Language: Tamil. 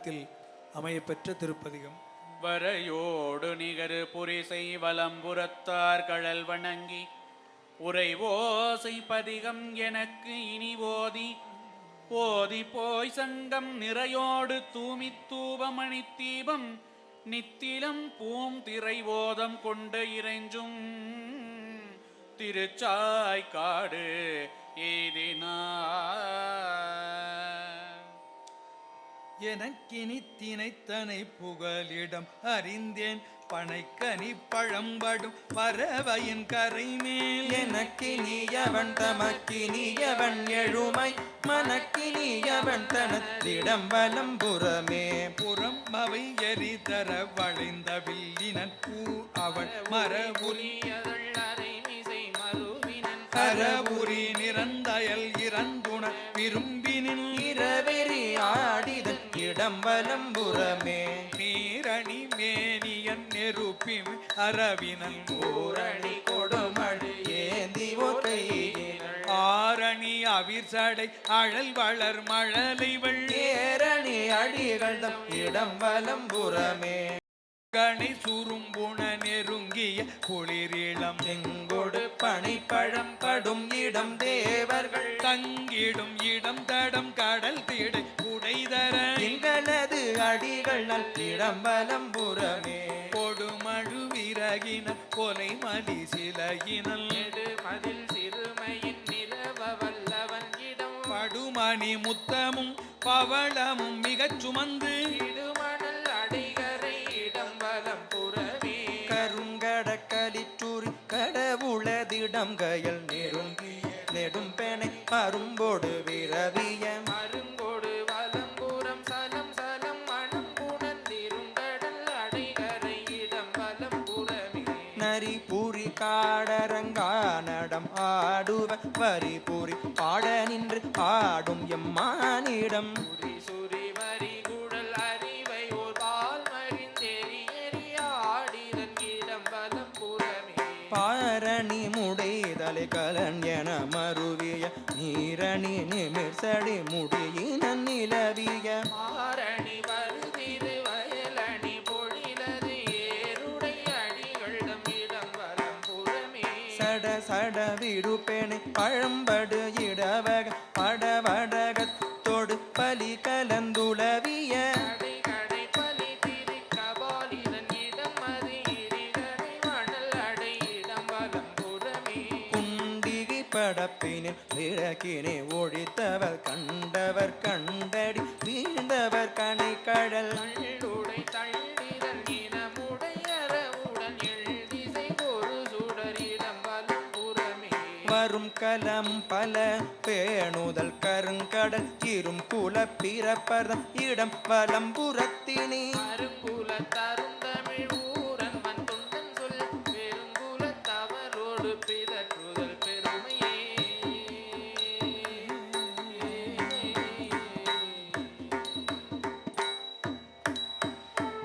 காலத்தில் அமையப்பெற்ற திருப்பதிகம். வரையோடு நிகரு புரிசை வலம்புறத்தார் கழல் வணங்கி உரைவோசை பதிகம் எனக்கு இனி ஓதி போதி போய் சங்கம் நிறையோடு தூமி தூபமணி தீபம் நித்திலம் பூம் திரை ஓதம் கொண்டு இறைஞ்சும். திருச்சாய்க்காடு ஏதினார் எனக்கினி தினைத்தனை புகலிடம் அறிந்தேன். பனைக்கனி பழம்படும் பறவையின் கரைமேல். எனக்கினியவன் தமக்கினியவன் எழுமை. மனக்கினியவன் தனத்திடம் வலம் புறமே. புறம் அவை எரிதர வளைந்த வில்லினன். பூ அவன் மரபுரி. கரபுரி நிறந்தயல் இறந்துண விரும்பினின் புறமே. நீரணி மேனியன் நெருப்பிம் அரவினன் ஊரணி கொடுமழு ஏந்தி ஒற்றை ஆரணி அவிர்சடை அழல் வளர் மழலை வெள்ளி ஏரணி அடிகள் தம் இடம் வலம் புறமே. கணை சுரும்புண நெருங்கிய குளிரிளம் செங்கொடு பனிப்பழம் படும் இடம் தேவர்கள். தங்கிடும் இடம் தடம் கடல் திடை உடைதர எங்களது அடிகள் நல் இடம் வலம் புறமே. கொடுமழு விறகின கொலை மலி சிலையினல். மதில் சிறுமையின் நிலவ வல்லவன் இடம். படுமணி முத்தமும் பவளமும் மிகச் சுமந்து. கடவுளதிடம் கயல் நெருங்கிய நெடும் பெணை அரும்போடு விரவிய. அருங்கோடு வலம்புறம் சலம் சலம் மணம் புணர்ந்திருங்கடல் அடைகரை இடம் வலம் புறமே நரி பூரி காடரங்கானடம் ஆடுவ. வரி பூரி பாட நின்று ஆடும் எம்மானிடம். சுரி சுரி முடைதலை கலன் என மருவிய நீரணி நிமிர்சடி முடியின நிலவிய மாரணி வருதிரு வயலணி பொழிலது ஏருடை அடிகளிடம் இடம் வலம் புறமே. சட சட விடுபெணை பழம்படு இடவக குண்டிகை படப்பினில் விளக்கினை ஒழித்தவர் கண்டவர் கண்டடி வீழ்ந்தவர் கனை கடல் கள்ளுடை தள்ளிதன் இனமுடையறவுடன் எழுதிசை ஒரு சுடரிடம் வலம் புறமே வரும் கலம் பல பேணுதல் கருங்கடல் இரும் குல பிறப்பதம் இடம் வலம்புறத்தினே அருங்குல தரும்